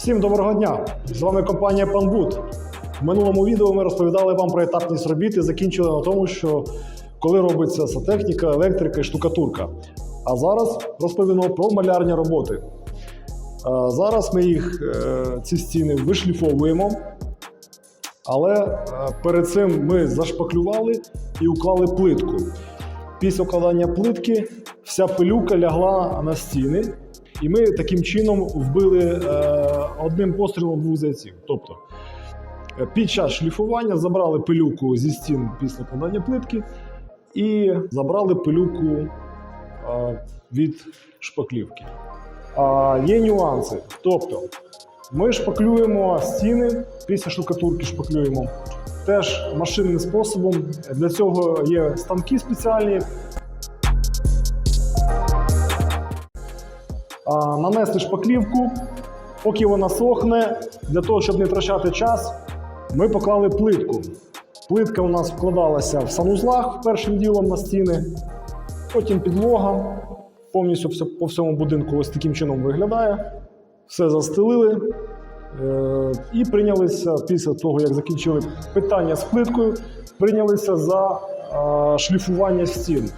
Всім доброго дня! З вами компанія Панбут. В минулому відео ми розповідали вам про етапність робіт і закінчили на тому, що коли робиться сантехніка, електрика і штукатурка. А зараз розповімо про малярні роботи. Е, Зараз ми їх, е, ці стіни вишліфовуємо, але е, перед цим ми зашпаклювали і уклали плитку. Після укладання плитки вся пилюка лягла на стіни, і ми таким чином вбили е, одним пострілом двох зайців. Тобто е, під час шліфування забрали пилюку зі стін після укладання плитки і забрали пилюку е, від шпаклівки. А, є нюанси. Тобто ми шпаклюємо стіни після штукатурки шпаклюємо теж машинним способом. Для цього є станки спеціальні. А, нанесли шпаклівку, поки вона сохне, для того, щоб не втрачати час, ми поклали плитку. Плитка у нас вкладалася в санузлах першим ділом на стіни, потім підлога. Повністю по всьому будинку ось таким чином виглядає. Все застелили. Е, І прийнялися після того, як закінчили питання з плиткою, прийнялися за е, шліфування стін.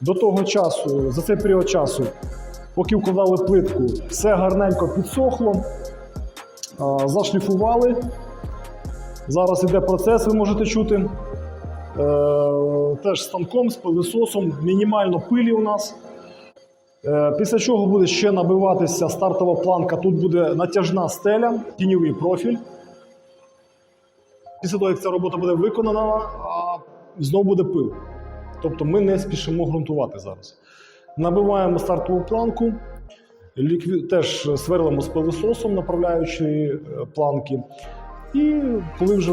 До того часу, за цей період часу, поки вкладали плитку, все гарненько підсохло, зашліфували. Зараз іде процес, ви можете чути. Е, Теж станком, з пилисосом, мінімально пилі у нас. Е, Після чого буде ще набиватися стартова планка. Тут буде натяжна стеля, тіньовий профіль. Після того, як ця робота буде виконана, знову буде пил. Тобто ми не спішимо ґрунтувати зараз. Набиваємо стартову планку, теж сверлимо з пилососом, направляючи е, планки. І коли вже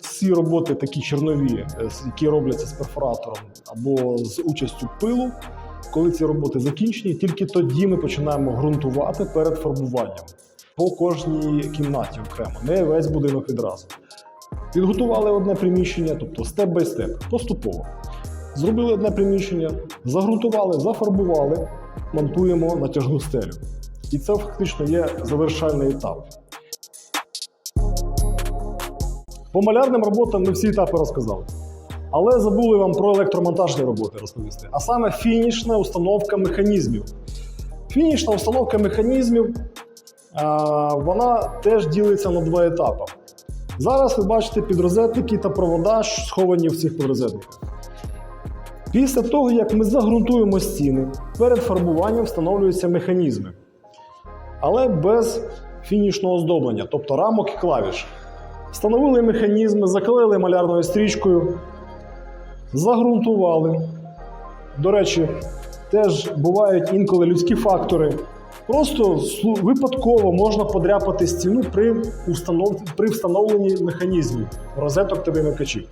всі роботи такі чернові, е, які робляться з перфоратором або з участю пилу, коли ці роботи закінчені, тільки тоді ми починаємо ґрунтувати перед фарбуванням по кожній кімнаті окремо, не весь будинок відразу. Підготували одне приміщення, тобто степ бай степ, поступово. Зробили одне приміщення, загрунтували, зафарбували, монтуємо натяжну стелю. І це фактично є завершальний етап. По малярним роботам ми всі етапи розказали. Але забули вам про електромонтажні роботи розповісти. А саме фінішна установка механізмів. Фінішна установка механізмів вона теж ділиться на два етапи. Зараз ви бачите підрозетники та провода, що сховані в цих підрозетниках. Після того, як ми загрунтуємо стіни, перед фарбуванням встановлюються механізми, але без фінішного оздоблення, тобто рамок і клавіш. Встановили механізми, заклеїли малярною стрічкою, загрунтували. До речі, теж бувають інколи людські фактори. Просто випадково можна подряпати стіну при, установ... при встановленні механізмів, розеток та вимикачів.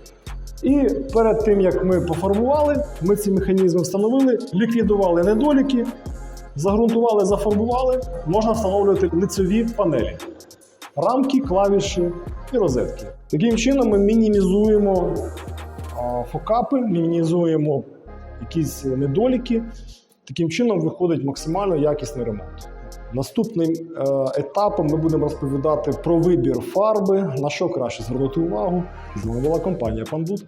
І перед тим як ми пофарбували, ми ці механізми встановили, ліквідували недоліки, загрунтували, зафарбували, можна встановлювати лицеві панелі, рамки, клавіші і розетки. Таким чином ми мінімізуємо фокапи, мінімізуємо якісь недоліки. Таким чином виходить максимально якісний ремонт. Наступним е, етапом ми будемо розповідати про вибір фарби, на що краще звернути увагу. З вами була компанія Панбут.